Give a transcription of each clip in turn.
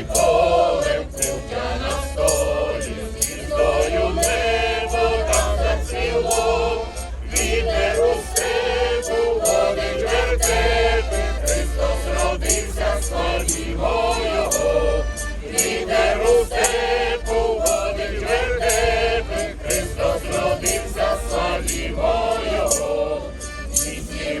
Хай полем небо там зацвіло, вітер у степу водить вертепи, Христос родився, славімо Його, вітер у степу водить вертепи, Христос родився, славімо Його, Діти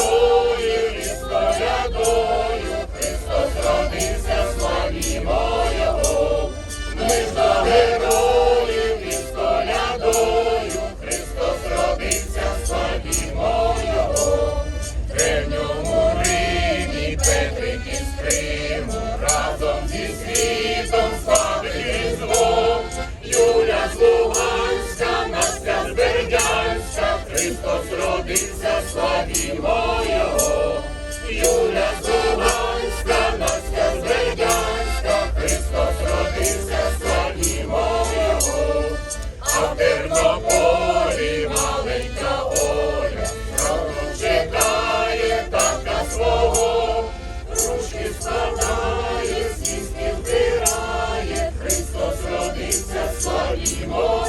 світом славити звук, Юля з Луганська, Настя з Бердянська, Христос родився, славімо Його, Юля з Луганська, Настя з Бердянська, Христос родився, славімо Його, а в Тернополі Lord,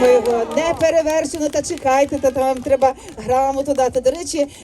Ми його не перевершено, та чекайте, та там треба грамоту дати. До речі,